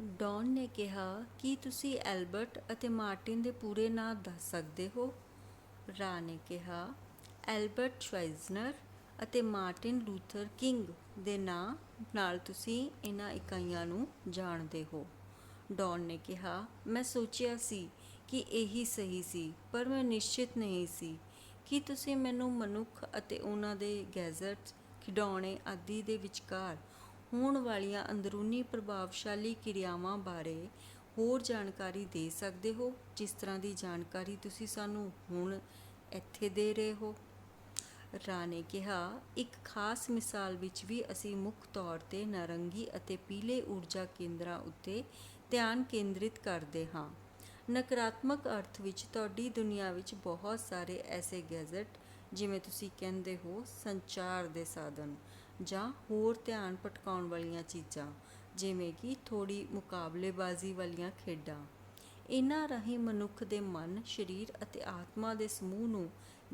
Don ਨੇ ਕਿਹਾ, ਕੀ ਤੁਸੀਂ ਐਲਬਰਟ ਅਤੇ ਮਾਰਟਿਨ ਦੇ ਪੂਰੇ ਨਾਂ ਦੱਸ ਸਕਦੇ ਹੋ? ਰਾ ਨੇ ਕਿਹਾ, ਐਲਬਰਟ ਸ਼ਵਾਈਜ਼ਨਰ ਅਤੇ ਮਾਰਟਿਨ ਲੂਥਰ ਕਿੰਗ ਦੇ ਨਾਂ ਨਾਲ ਤੁਸੀਂ ਇਹਨਾਂ ਇਕਾਈਆਂ ਨੂੰ ਜਾਣਦੇ ਹੋ। ਡੌਨ ਨੇ ਕਿਹਾ, ਮੈਂ ਸੋਚਿਆ ਸੀ ਕਿ ਇਹੀ ਸਹੀ ਸੀ, ਪਰ ਮੈਂ ਨਿਸ਼ਚਿਤ ਨਹੀਂ ਸੀ ਕੀ ਤੁਸੀਂ ਮੈਨੂੰ ਮਨੁੱਖ ਅਤੇ ਉਹਨਾਂ ਦੇ ਗੈਜ਼ਟਸ, ਖਿਡੌਣੇ ਆਦਿ ਦੇ ਵਿਚਕਾਰ ਹੋਣ ਵਾਲੀਆਂ ਅੰਦਰੂਨੀ ਪ੍ਰਭਾਵਸ਼ਾਲੀ ਕਿਰਿਆਵਾਂ ਬਾਰੇ ਹੋਰ ਜਾਣਕਾਰੀ ਦੇ ਸਕਦੇ ਹੋ, ਜਿਸ ਤਰ੍ਹਾਂ ਦੀ ਜਾਣਕਾਰੀ ਤੁਸੀਂ ਸਾਨੂੰ ਹੁਣ ਇੱਥੇ ਦੇ ਰਹੇ ਹੋ। ਰਾ ਨੇ ਕਿਹਾ, ਇੱਕ ਖਾਸ ਮਿਸਾਲ ਵਿੱਚ ਵੀ ਅਸੀਂ ਮੁੱਖ ਤੌਰ ਤੇ ਨਾਰੰਗੀ ਅਤੇ ਪੀਲੇ ਊਰਜਾ ਕੇਂਦਰਾਂ ਉੱਤੇ ਧਿਆਨ ਕੇਂਦਰਿਤ ਕਰਦੇ ਹਾਂ। ਨਕਾਰਾਤਮਕ ਅਰਥ ਵਿੱਚ ਤੁਹਾਡੀ ਦੁਨੀਆ ਵਿੱਚ ਬਹੁਤ ਸਾਰੇ ਐਸੇ ਗੈਜ਼ਟ, ਜਿਵੇਂ ਤੁਸੀਂ ਕਹਿੰਦੇ ਹੋ, ਸੰਚਾਰ ਦੇ ਸਾਧਨ। ਜਾਂ ਹੋਰ ਧਿਆਨ ਭਟਕਾਉਣ ਵਾਲੀਆਂ ਚੀਜ਼ਾਂ ਜਿਵੇਂ ਕਿ ਥੋੜੀ ਮੁਕਾਬਲੇਬਾਜ਼ੀ ਵਾਲੀਆਂ ਖੇਡਾਂ। ਇਹਨਾਂ ਰਾਹੀਂ ਮਨੁੱਖ ਦੇ ਮਨ, ਸਰੀਰ ਅਤੇ ਆਤਮਾ ਦੇ ਸਮੂਹ ਨੂੰ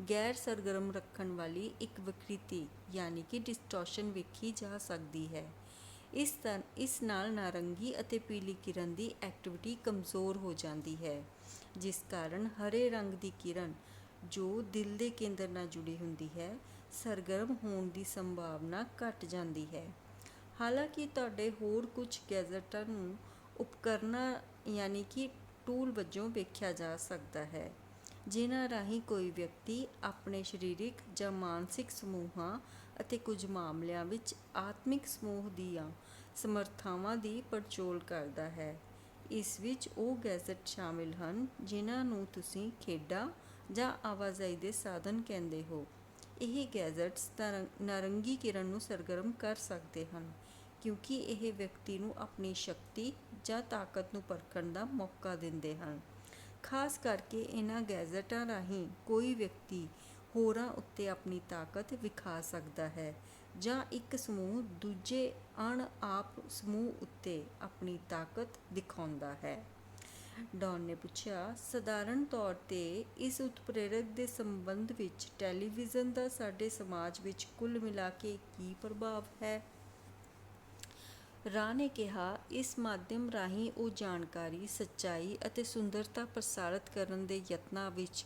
ਗੈਰ ਸਰਗਰਮ ਰੱਖਣ ਵਾਲੀ ਇੱਕ ਵਿਕ੍ਰਿਤੀ ਯਾਨੀ ਕਿ ਡਿਸਟੋਰਸ਼ਨ ਵੇਖੀ ਜਾ ਸਕਦੀ ਹੈ। ਇਸ ਤਰ੍ਹਾਂ ਇਸ ਨਾਲ ਨਾਰੰਗੀ ਅਤੇ ਪੀਲੀ ਕਿਰਨ ਦੀ ਐਕਟੀਵਿਟੀ ਕਮਜ਼ੋਰ ਹੋ ਜਾਂਦੀ ਹੈ ਜਿਸ ਕਾਰਨ ਹਰੇ ਰੰਗ ਦੀ ਕਿਰਨ ਜੋ ਦਿਲ ਦੇ ਕੇਂਦਰ ਨਾਲ ਜੁੜੀ ਹੁੰਦੀ ਹੈ ਸਰਗਰਮ ਹੋਣ ਦੀ ਸੰਭਾਵਨਾ ਘਟ ਜਾਂਦੀ ਹੈ। ਹਾਲਾਂਕਿ ਤੁਹਾਡੇ ਹੋਰ ਕੁਝ ਗੈਜ਼ਟਾਂ ਨੂੰ ਉਪਕਰਨਾਂ ਯਾਨੀ ਕਿ ਟੂਲ ਵਜੋਂ ਵੇਖਿਆ ਜਾ ਸਕਦਾ ਹੈ, ਜਿਨ੍ਹਾਂ ਰਾਹੀਂ ਕੋਈ ਵਿਅਕਤੀ ਆਪਣੇ ਸਰੀਰਿਕ ਜਾਂ ਮਾਨਸਿਕ ਸਮੂਹਾਂ ਅਤੇ ਕੁਝ ਮਾਮਲਿਆਂ ਵਿੱਚ ਆਤਮਿਕ ਸਮੂਹ ਦੀਆਂ ਸਮਰੱਥਾਵਾਂ ਦੀ ਪੜਚੋਲ ਕਰਦਾ ਹੈ। ਇਸ ਵਿੱਚ ਉਹ ਗੈਜ਼ਟ ਸ਼ਾਮਿਲ ਹਨ ਜਿਨ੍ਹਾਂ ਨੂੰ ਤੁਸੀਂ ਖੇਡਾਂ ਜਾਂ ਆਵਾਜਾਈ ਦੇ ਸਾਧਨ ਕਹਿੰਦੇ ਹੋ। ਇਹ ਗੈਜ਼ਟਸ ਤਰੰ- ਨਾਰੰਗੀ ਕਿਰਨ ਨੂੰ ਸਰਗਰਮ ਕਰ ਸਕਦੇ ਹਨ, ਕਿਉਂਕਿ ਇਹ ਵਿਅਕਤੀ ਨੂੰ ਆਪਣੀ ਸ਼ਕਤੀ ਜਾਂ ਤਾਕਤ ਨੂੰ ਪਰਖਣ ਦਾ ਮੌਕਾ ਦਿੰਦੇ ਹਨ। ਖਾਸ ਕਰਕੇ ਇਹਨਾਂ ਗੈਜ਼ਟਾਂ ਰਾਹੀਂ ਕੋਈ ਵਿਅਕਤੀ ਹੋਰਾਂ ਉੱਤੇ ਆਪਣੀ ਤਾਕਤ ਵਿਖਾ ਸਕਦਾ ਹੈ ਜਾਂ ਇੱਕ ਸਮੂਹ ਦੂਜੇ ਅਣ ਆਪ ਸਮੂਹ ਉੱਤੇ ਆਪਣੀ ਤਾਕਤ ਦਿਖਾਉਂਦਾ ਹੈ। ਡੌਨ ਨੇ ਪੁੱਛਿਆ, ਸਧਾਰਨ ਤੌਰ ਤੇ ਇਸ ਉਤਪ੍ਰੇਰਕ ਦੇ ਸੰਬੰਧ ਵਿੱਚ ਟੈਲੀਵਿਜ਼ਨ ਦਾ ਸਾਡੇ ਸਮਾਜ ਵਿੱਚ ਕੁੱਲ ਮਿਲਾ ਕੇ ਕੀ ਪ੍ਰਭਾਵ ਹੈ? ਰਾ ਨੇ ਕਿਹਾ, ਇਸ ਮਾਧਿਅਮ ਰਾਹੀਂ ਉਹ ਜਾਣਕਾਰੀ, ਸੱਚਾਈ ਅਤੇ ਸੁੰਦਰਤਾ ਪ੍ਰਸਾਰਿਤ ਕਰਨ ਦੇ ਯਤਨਾਂ ਵਿੱਚ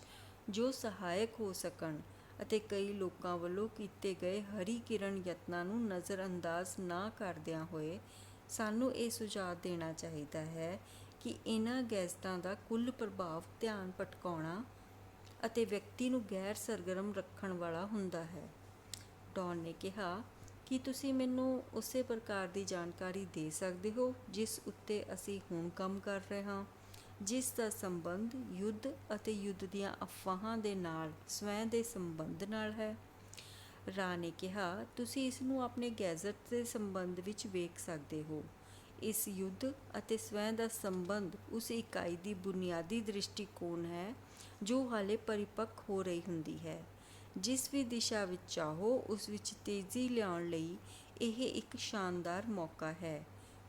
ਜੋ ਸਹਾਇਕ ਹੋ ਸਕਣ ਅਤੇ ਕਈ ਲੋਕਾਂ ਵੱਲੋਂ ਕੀਤੇ ਗਏ ਹਰੀ ਕਿਰਨ ਯਤਨਾਂ ਨੂੰ ਨਜ਼ਰਅੰਦਾਜ਼ ਨਾ ਕਰਦਿਆਂ ਹੋਏ ਸਾਨੂੰ ਇਹ ਸੁਝਾਅ ਦੇਣਾ ਚਾਹੀਦਾ ਹੈ ਕਿ ਇਹਨਾਂ ਗੈਸਟਾਂ ਦਾ ਕੁੱਲ ਪ੍ਰਭਾਵ ਧਿਆਨ ਭਟਕਾਉਣਾ ਅਤੇ ਵਿਅਕਤੀ ਨੂੰ ਗੈਰ ਸਰਗਰਮ ਰੱਖਣ ਵਾਲਾ ਹੁੰਦਾ ਹੈ। ਡੌਨ ਨੇ ਕਿਹਾ ਕੀ ਤੁਸੀਂ ਮੈਨੂੰ ਉਸੇ ਪ੍ਰਕਾਰ ਦੀ ਜਾਣਕਾਰੀ ਦੇ ਸਕਦੇ ਹੋ ਜਿਸ ਉੱਤੇ ਅਸੀਂ ਹੁਣ ਕੰਮ ਕਰ ਰਹੇ ਹਾਂ, ਜਿਸ ਦਾ ਸੰਬੰਧ ਯੁੱਧ ਅਤੇ ਯੁੱਧ ਦੀਆਂ ਅਫਵਾਹਾਂ ਦੇ ਨਾਲ, ਸਵੈ ਦੇ ਸੰਬੰਧ ਨਾਲ ਹੈ। ਰਾ ਨੇ ਕਿਹਾ, ਤੁਸੀਂ ਇਸ ਨੂੰ ਆਪਣੇ ਗੈਜ਼ਟ ਦੇ ਸੰਬੰਧ ਵਿੱਚ ਵੇਖ ਸਕਦੇ ਹੋ। ਇਸ ਯੁੱਧ ਅਤੇ ਸਵੈ ਦਾ ਸੰਬੰਧ ਉਸ ਇਕਾਈ ਦੀ ਬੁਨਿਆਦੀ ਦ੍ਰਿਸ਼ਟੀਕੋਣ ਹੈ, ਜੋ ਹਾਲੇ ਪਰਿਪੱਕ ਹੋ ਰਹੀ ਹੁੰਦੀ ਹੈ। ਜਿਸ ਵੀ ਦਿਸ਼ਾ ਵਿੱਚ ਚਾਹੋ, ਉਸ ਵਿੱਚ ਤੇਜ਼ੀ ਲਿਆਉਣ ਲਈ ਇਹ ਇੱਕ ਸ਼ਾਨਦਾਰ ਮੌਕਾ ਹੈ।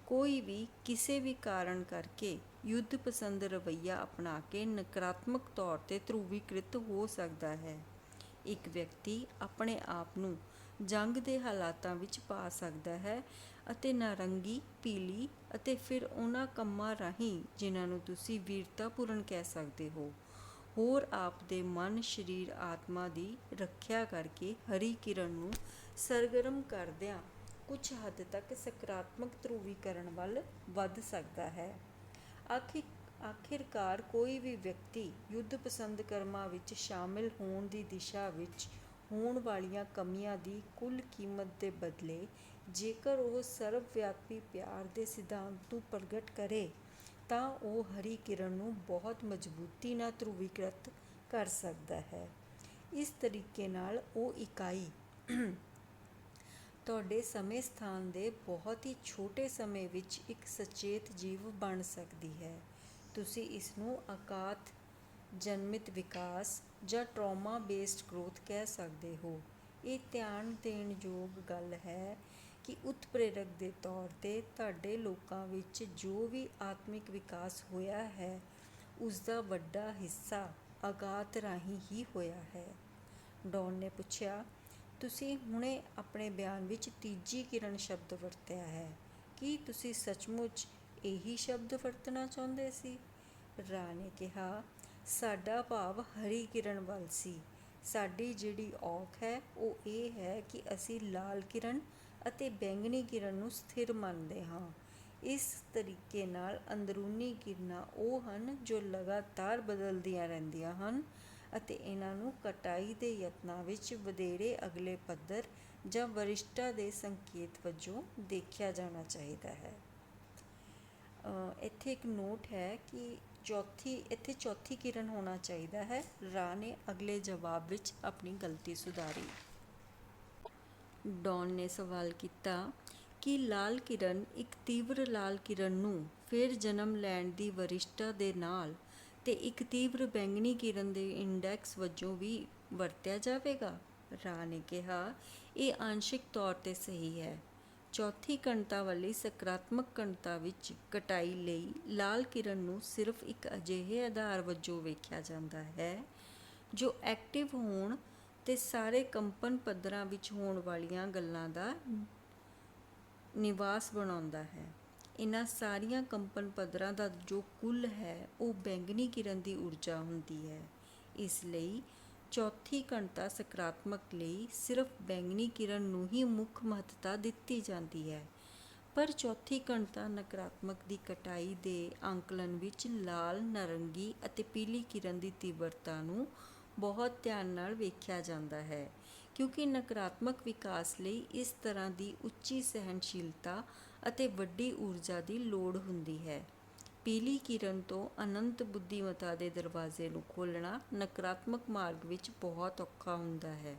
ਕੋਈ ਵੀ ਕਿਸੇ ਵੀ ਕਾਰਨ ਕਰਕੇ ਯੁੱਧ ਪਸੰਦ ਰਵੱਈਆ ਅਪਣਾ ਕੇ ਨਕਾਰਾਤਮਕ ਤੌਰ ਤੇ ਧਰੂਵੀਕ੍ਰਿਤ ਹੋ ਸਕਦਾ ਹੈ। ਇੱਕ ਵਿਅਕਤੀ ਆਪਣੇ ਆਪ ਨੂੰ ਜੰਗ ਦੇ ਹਾਲਾਤਾਂ ਵਿੱਚ ਪਾ ਸਕਦਾ ਹੈ ਅਤੇ ਨਾਰੰਗੀ, ਪੀਲੀ ਅਤੇ ਫਿਰ ਉਹਨਾਂ ਕੰਮਾਂ ਰਾਹੀਂ ਜਿਨ੍ਹਾਂ ਨੂੰ ਤੁਸੀਂ ਵੀਰਤਾਪੂਰਨ ਕਹਿ ਸਕਦੇ ਹੋ। ਹੋਰ ਆਪ ਦੇ ਮਨ, ਸਰੀਰ, ਆਤਮਾ ਦੀ ਰੱਖਿਆ ਕਰਕੇ ਹਰੀ ਕਿਰਨ ਨੂੰ ਸਰਗਰਮ ਕਰਦਿਆਂ ਕੁਝ ਹੱਦ ਤੱਕ ਸਕਾਰਾਤਮਕ ਧਰੂਵੀਕਰਨ ਵੱਲ ਵੱਧ ਸਕਦਾ ਹੈ। ਆਖਿਰ ਆਖਿਰਕਾਰ ਕੋਈ ਵੀ ਵਿਅਕਤੀ ਯੁੱਧ ਪਸੰਦ ਕਰਮਾਂ ਵਿੱਚ ਸ਼ਾਮਿਲ ਹੋਣ ਦੀ ਦਿਸ਼ਾ ਵਿੱਚ ਹੋਣ ਵਾਲੀਆਂ ਕਮੀਆਂ ਦੀ ਕੁੱਲ ਕੀਮਤ ਦੇ ਬਦਲੇ ਜੇਕਰ ਉਹ ਸਰਵਵਿਆਪੀ ਪਿਆਰ ਦੇ ਸਿਧਾਂਤ ਨੂੰ ਪ੍ਰਗਟ ਕਰੇ, ਤਾਂ ਉਹ ਹਰੀ ਕਿਰਨ ਨੂੰ ਬਹੁਤ ਮਜ਼ਬੂਤੀ ਨਾਲ ਧਰੁਵੀਕ੍ਰਿਤ ਕਰ ਸਕਦਾ ਹੈ। ਇਸ ਤਰੀਕੇ ਨਾਲ ਉਹ ਇਕਾਈ ਤੁਹਾਡੇ ਸਮੇਂ ਸਥਾਨ ਦੇ ਬਹੁਤ ਹੀ ਛੋਟੇ ਸਮੇਂ ਵਿੱਚ ਇੱਕ ਸਚੇਤ ਜੀਵ ਬਣ ਸਕਦੀ ਹੈ। ਤੁਸੀਂ ਇਸ ਨੂੰ ਆਕਾਤ ਜਨਮਿਤ ਵਿਕਾਸ ਜਾਂ ਟਰੋਮਾ ਬੇਸਡ ਗਰੋਥ ਕਹਿ ਸਕਦੇ ਹੋ। ਇਹ ਧਿਆਨ ਦੇਣ ਯੋਗ ਗੱਲ ਹੈ ਕਿ ਉਤਪ੍ਰੇਰਕ ਦੇ ਤੌਰ ਤੇ ਤੁਹਾਡੇ ਲੋਕਾਂ ਵਿੱਚ ਜੋ ਵੀ ਆਤਮਿਕ ਵਿਕਾਸ ਹੋਇਆ ਹੈ ਉਸ ਦਾ ਵੱਡਾ ਹਿੱਸਾ ਆਗਾਤ ਰਾਹੀਂ ਹੀ ਹੋਇਆ ਹੈ। ਡੌਨ ਨੇ ਪੁੱਛਿਆ, ਤੁਸੀਂ ਹੁਣੇ ਆਪਣੇ ਬਿਆਨ ਵਿੱਚ ਤੀਜੀ ਕਿਰਨ ਸ਼ਬਦ ਵਰਤਿਆ ਹੈ। ਕੀ ਤੁਸੀਂ ਸੱਚਮੁੱਚ ਇਹੀ ਸ਼ਬਦ ਵਰਤਣਾ ਚਾਹੁੰਦੇ ਸੀ? ਰਾ ਨੇ ਕਿਹਾ ਸਾਡਾ ਭਾਵ ਹਰੀ ਕਿਰਨ ਵੱਲ ਸੀ। ਸਾਡੀ ਜਿਹੜੀ ਔਖ ਹੈ, ਉਹ ਇਹ ਹੈ ਕਿ ਅਸੀਂ ਲਾਲ ਕਿਰਨ ਅਤੇ ਬੈਂਗਣੀ ਕਿਰਨ ਨੂੰ ਸਥਿਰ ਮੰਨਦੇ ਹਾਂ। ਇਸ ਤਰੀਕੇ ਨਾਲ ਅੰਦਰੂਨੀ ਕਿਰਨਾਂ ਉਹ ਹਨ ਜੋ ਲਗਾਤਾਰ ਬਦਲਦੀਆਂ ਰਹਿੰਦੀਆਂ ਹਨ ਅਤੇ ਇਹਨਾਂ ਨੂੰ ਕਟਾਈ ਦੇ ਯਤਨਾਂ ਵਿੱਚ ਵਧੇਰੇ ਅਗਲੇ ਪੱਧਰ ਜਾਂ ਵਰਿਸ਼ਟਾ ਦੇ ਸੰਕੇਤ ਵਜੋਂ ਦੇਖਿਆ ਜਾਣਾ ਚਾਹੀਦਾ ਹੈ। ਇੱਥੇ ਇੱਕ ਨੋਟ ਹੈ ਕਿ ਚੌਥੀ, ਇੱਥੇ ਚੌਥੀ ਕਿਰਨ ਹੋਣਾ ਚਾਹੀਦਾ ਹੈ। ਰਾ ਨੇ ਅਗਲੇ ਜਵਾਬ ਵਿੱਚ ਆਪਣੀ ਗਲਤੀ ਸੁਧਾਰੀ। ਡੌਨ ਨੇ ਸਵਾਲ ਕੀਤਾ ਕਿ ਲਾਲ ਕਿਰਨ ਇੱਕ ਤੀਵਰ ਲਾਲ ਕਿਰਨ ਨੂੰ ਫਿਰ ਜਨਮ ਲੈਣ ਦੀ ਵਰਿਸ਼ਟਾ ਦੇ ਨਾਲ ਤੇ ਇੱਕ ਤੀਵਰ ਬੈਂਗਣੀ ਕਿਰਨ ਦੇ ਇੰਡੈਕਸ ਵਜੋਂ ਵੀ ਵਰਤਿਆ ਜਾਵੇਗਾ? ਰਾ ਨੇ ਕਿਹਾ, ਇਹ ਆਂਸ਼ਿਕ ਤੌਰ ਤੇ ਸਹੀ ਹੈ। ਚੌਥੀ ਕਣਤਾ ਵਾਲੀ ਸਕਾਰਾਤਮਕ ਕਣਤਾ ਵਿੱਚ ਕਟਾਈ ਲਈ ਲਾਲ ਕਿਰਨ ਨੂੰ ਸਿਰਫ ਇੱਕ ਅਜਿਹੇ ਆਧਾਰ ਵਜੋਂ ਵੇਖਿਆ ਜਾਂਦਾ ਹੈ, ਜੋ ਐਕਟਿਵ ਹੋਣ ਤੇ ਸਾਰੇ ਕੰਪਨ ਪੱਧਰਾਂ ਵਿੱਚ ਹੋਣ ਵਾਲੀਆਂ ਗੱਲਾਂ ਦਾ ਨਿਵਾਸ ਬਣਾਉਂਦਾ ਹੈ। ਇਹਨਾਂ ਸਾਰੀਆਂ ਕੰਪਨ ਪੱਧਰਾਂ ਦਾ ਜੋ ਕੁੱਲ ਹੈ, ਉਹ ਬੈਂਗਨੀ ਕਿਰਨ ਦੀ ਊਰਜਾ ਹੁੰਦੀ ਹੈ। ਇਸ ਲਈ ਚੌਥੀ ਘਣਤਾ ਸਕਾਰਾਤਮਕ ਲਈ ਸਿਰਫ ਬੈਂਗਣੀ ਕਿਰਨ ਨੂੰ ਹੀ ਮੁੱਖ ਮਹੱਤਤਾ ਦਿੱਤੀ ਜਾਂਦੀ ਹੈ। ਪਰ ਚੌਥੀ ਘਣਤਾ ਨਕਾਰਾਤਮਕ ਦੀ ਕਟਾਈ ਦੇ ਅੰਕਲਨ ਵਿੱਚ ਲਾਲ, ਨਾਰੰਗੀ ਅਤੇ ਪੀਲੀ ਕਿਰਨ ਦੀ ਤੀਬਰਤਾ ਨੂੰ ਬਹੁਤ ਧਿਆਨ ਨਾਲ ਵੇਖਿਆ ਜਾਂਦਾ ਹੈ, ਕਿਉਂਕਿ ਨਕਾਰਾਤਮਕ ਵਿਕਾਸ ਲਈ ਇਸ ਤਰ੍ਹਾਂ ਦੀ ਉੱਚੀ ਸਹਿਣਸ਼ੀਲਤਾ ਅਤੇ ਵੱਡੀ ਊਰਜਾ ਦੀ ਲੋੜ ਹੁੰਦੀ ਹੈ। ਪੀਲੀ ਕਿਰਨ ਤੋਂ ਅਨੰਤ ਬੁੱਧੀਮਤਾ ਦੇ ਦਰਵਾਜ਼ੇ ਨੂੰ ਖੋਲ੍ਹਣਾ ਨਕਾਰਾਤਮਕ ਮਾਰਗ ਵਿੱਚ ਬਹੁਤ ਔਖਾ ਹੁੰਦਾ ਹੈ।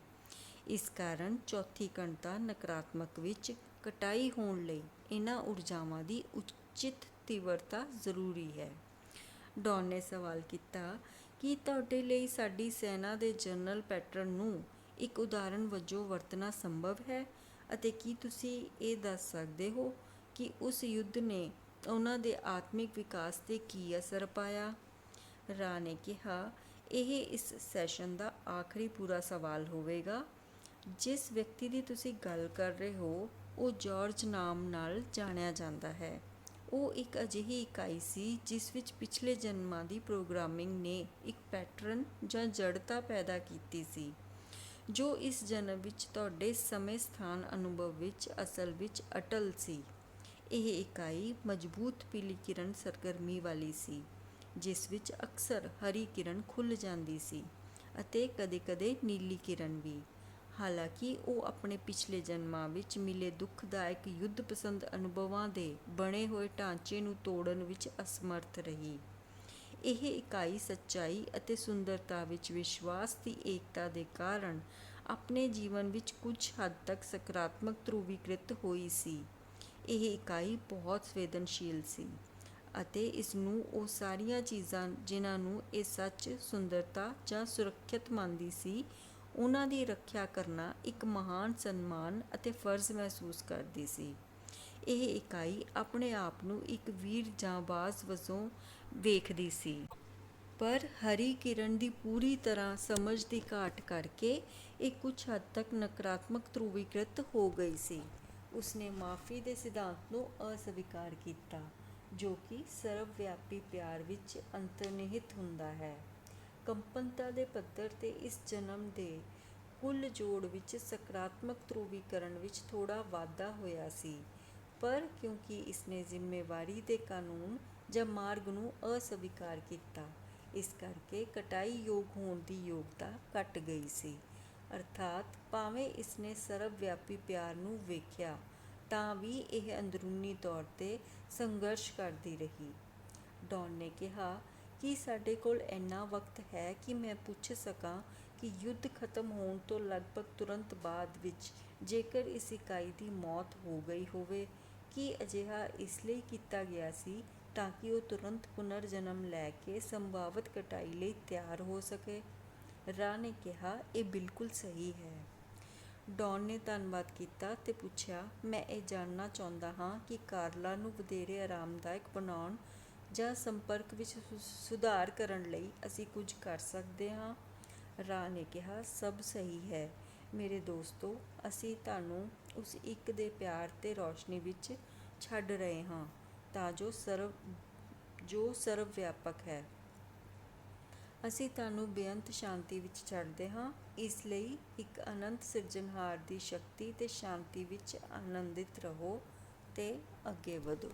ਇਸ ਕਾਰਨ ਚੌਥੀ ਘਣਤਾ ਨਕਾਰਾਤਮਕ ਵਿੱਚ ਕਟਾਈ ਹੋਣ ਲਈ ਇਹਨਾਂ ਊਰਜਾਵਾਂ ਦੀ ਉਚਿਤ ਤੀਵਰਤਾ ਜ਼ਰੂਰੀ ਹੈ। ਡੌਨ ਨੇ ਸਵਾਲ ਕੀਤਾ, ਕਿ ਤੁਹਾਡੇ ਲਈ ਸਾਡੀ ਸੈਨਾ ਦੇ ਜਨਰਲ ਪੈਟਰਨ ਨੂੰ ਇੱਕ ਉਦਾਹਰਣ ਵਜੋਂ ਵਰਤਣਾ ਸੰਭਵ ਹੈ ਅਤੇ ਕੀ ਤੁਸੀਂ ਇਹ ਦੱਸ ਸਕਦੇ ਹੋ ਕਿ ਉਸ ਯੁੱਧ ਨੇ ਉਹਨਾਂ ਦੇ ਆਤਮਿਕ ਵਿਕਾਸ ਤੇ ਕੀ ਅਸਰ ਪਾਇਆ? ਰਾ ਨੇ ਕਿਹਾ, ਇਹ ਇਸ ਸੈਸ਼ਨ ਦਾ ਆਖਰੀ ਪੂਰਾ ਸਵਾਲ ਹੋਵੇਗਾ। ਜਿਸ ਵਿਅਕਤੀ ਦੀ ਤੁਸੀਂ ਗੱਲ ਕਰ ਰਹੇ ਹੋ, ਉਹ ਜਾਰਜ ਨਾਮ ਨਾਲ ਜਾਣਿਆ ਜਾਂਦਾ ਹੈ। ਉਹ ਇੱਕ ਅਜਿਹੀ ਇਕਾਈ ਸੀ ਜਿਸ ਵਿੱਚ ਪਿਛਲੇ ਜਨਮਾਂ ਦੀ ਪ੍ਰੋਗਰਾਮਿੰਗ ਨੇ ਇੱਕ ਪੈਟਰਨ ਜਾਂ ਜੜਤਾ ਪੈਦਾ ਕੀਤੀ ਸੀ, ਜੋ ਇਸ ਜਨਮ ਵਿੱਚ ਤੁਹਾਡੇ ਸਮੇਂ ਸਥਾਨ ਅਨੁਭਵ ਵਿੱਚ ਅਸਲ ਵਿੱਚ ਅਟਲ ਸੀ। ਇਹ ਇਕਾਈ ਮਜ਼ਬੂਤ ਪੀਲੀ ਕਿਰਨ ਸਰਗਰਮੀ ਵਾਲੀ ਸੀ, ਜਿਸ ਵਿੱਚ ਅਕਸਰ ਹਰੀ ਕਿਰਨ ਖੁੱਲ ਜਾਂਦੀ ਸੀ ਅਤੇ ਕਦੇ-ਕਦੇ ਨੀਲੀ ਕਿਰਨ ਵੀ। ਹਾਲਾਂਕਿ ਉਹ ਆਪਣੇ ਪਿਛਲੇ ਜਨਮਾਂ ਵਿੱਚ ਮਿਲੇ ਦੁੱਖਦਾਇਕ ਯੁੱਧ ਪਸੰਦ ਅਨੁਭਵਾਂ ਦੇ ਬਣੇ ਹੋਏ ਢਾਂਚੇ ਨੂੰ ਤੋੜਨ ਵਿੱਚ ਅਸਮਰਥ ਰਹੀ। ਇਹ ਇਕਾਈ ਸੱਚਾਈ ਅਤੇ ਸੁੰਦਰਤਾ ਵਿੱਚ ਵਿਸ਼ਵਾਸ ਦੀ ਏਕਤਾ ਦੇ ਕਾਰਨ ਆਪਣੇ ਜੀਵਨ ਵਿੱਚ ਕੁਝ ਹੱਦ ਤੱਕ ਸਕਾਰਾਤਮਕ ਧਰੂਵੀਕ੍ਰਿਤ ਹੋਈ ਸੀ। ਇਹ ਇਕਾਈ ਬਹੁਤ ਸੰਵੇਦਨਸ਼ੀਲ ਸੀ ਅਤੇ ਇਸ ਨੂੰ ਉਹ ਸਾਰੀਆਂ ਚੀਜ਼ਾਂ ਜਿਨ੍ਹਾਂ ਨੂੰ ਇਹ ਸੱਚ, ਸੁੰਦਰਤਾ ਜਾਂ ਸੁਰੱਖਿਅਤ ਮੰਨਦੀ ਸੀ, ਉਹਨਾਂ ਦੀ ਰੱਖਿਆ ਕਰਨਾ ਇੱਕ ਮਹਾਨ ਸਨਮਾਨ ਅਤੇ ਫਰਜ਼ ਮਹਿਸੂਸ ਕਰਦੀ ਸੀ। ਇਹ ਇਕਾਈ ਆਪਣੇ ਆਪ ਨੂੰ ਇੱਕ ਵੀਰ ਜਾਂ ਬਾਜ਼ ਵਜੋਂ ਵੇਖਦੀ ਸੀ। ਪਰ ਹਰੀ ਕਿਰਨ ਦੀ ਪੂਰੀ ਤਰ੍ਹਾਂ ਸਮਝ ਦੀ ਘਾਟ ਕਰਕੇ ਇਹ ਕੁਝ ਹੱਦ ਤੱਕ ਨਕਾਰਾਤਮਕ ਧਰੂਵੀਕ੍ਰਿਤ ਹੋ ਗਈ ਸੀ। ਉਸਨੇ ਮਾਫੀ ਦੇ ਸਿਧਾਂਤ ਨੂੰ ਅਸਵੀਕਾਰ ਕੀਤਾ, ਜੋ ਕਿ ਸਰਵ ਵਿਆਪੀ ਪਿਆਰ ਵਿੱਚ ਅੰਤਰਨਿਹਿਤ ਹੁੰਦਾ ਹੈ। ਕੰਪਨਤਾ ਦੇ ਪੱਧਰ ਤੇ ਇਸ ਜਨਮ ਦੇ ਕੁੱਲ ਜੋੜ ਵਿੱਚ ਸਕਾਰਾਤਮਕ ਧਰੂਵੀਕਰਨ ਵਿੱਚ ਥੋੜਾ ਵਾਧਾ ਹੋਇਆ ਸੀ, ਪਰ ਕਿਉਂਕਿ ਇਸਨੇ ਜ਼ਿੰਮੇਵਾਰੀ ਦੇ ਕਾਨੂੰਨ ਜਾਂ ਮਾਰਗ ਨੂੰ ਅਸਵੀਕਾਰ ਕੀਤਾ, ਇਸ ਕਰਕੇ ਕਟਾਈ ਯੋਗ ਹੋਣ ਦੀ ਯੋਗਤਾ ਘਟ ਗਈ ਸੀ। ਅਰਥਾਤ ਭਾਵੇਂ ਇਸਨੇ ਸਰਵ ਵਿਆਪੀ ਪਿਆਰ ਨੂੰ ਵੇਖਿਆ, ਤਾਂ ਵੀ ਇਹ ਅੰਦਰੂਨੀ ਤੌਰ ਤੇ ਸੰਘਰਸ਼ ਕਰਦੀ ਰਹੀ। ਡੌਨ ਨੇ ਕਿਹਾ ਕੀ ਸਾਡੇ ਕੋਲ ਇੰਨਾ ਵਕਤ ਹੈ ਕਿ ਮੈਂ ਪੁੱਛ ਸਕਾਂ ਕਿ ਯੁੱਧ ਖਤਮ ਹੋਣ ਤੋਂ ਲਗਭਗ ਤੁਰੰਤ ਬਾਅਦ ਵਿੱਚ ਜੇਕਰ ਇਸ ਇਕਾਈ ਦੀ ਮੌਤ ਹੋ ਗਈ ਹੋਵੇ, ਕੀ ਅਜਿਹਾ ਇਸ ਲਈ ਕੀਤਾ ਗਿਆ ਸੀ ਤਾਂ ਕਿ ਉਹ ਤੁਰੰਤ ਪੁਨਰ ਜਨਮ ਲੈ ਕੇ ਸੰਭਾਵਤ ਕਟਾਈ ਲਈ ਤਿਆਰ ਹੋ ਸਕੇ? ਰਾ ਨੇ ਕਿਹਾ, ਇਹ ਬਿਲਕੁਲ ਸਹੀ ਹੈ। ਡੌਨ ਨੇ ਧੰਨਵਾਦ ਕੀਤਾ ਤੇ ਪੁੱਛਿਆ, ਮੈਂ ਇਹ ਜਾਣਨਾ ਚਾਹੁੰਦਾ ਹਾਂ ਕਿ ਕਾਰਲਾ ਨੂੰ ਵਧੇਰੇ ਆਰਾਮਦਾਇਕ ਬਣਾਉਣ ਜਾਂ ਸੰਪਰਕ ਵਿੱਚ ਸੁ- ਸੁਧਾਰ ਕਰਨ ਲਈ ਅਸੀਂ ਕੁਝ ਕਰ ਸਕਦੇ ਹਾਂ? ਰਾ ਨੇ ਕਿਹਾ, ਸਭ ਸਹੀ ਹੈ। ਮੇਰੇ ਦੋਸਤੋ, ਅਸੀਂ ਤੁਹਾਨੂੰ ਉਸ ਇੱਕ ਦੇ ਪਿਆਰ ਤੇ ਰੋਸ਼ਨੀ ਵਿੱਚ ਛੱਡ ਰਹੇ ਹਾਂ, ਤਾਂ ਜੋ ਸਰਵ ਜੋ ਸਰਵ ਵਿਆਪਕ ਹੈ। ਅਸੀਂ ਤੁਹਾਨੂੰ ਬੇਅੰਤ ਸ਼ਾਂਤੀ ਵਿੱਚ ਛੱਡਦੇ ਹਾਂ। ਇਸ ਲਈ ਇੱਕ ਅਨੰਤ ਸਿਰਜਣਹਾਰ ਦੀ ਸ਼ਕਤੀ ਤੇ ਸ਼ਾਂਤੀ ਵਿੱਚ ਆਨੰਦਿਤ ਰਹੋ ਤੇ ਅੱਗੇ ਵਧੋ।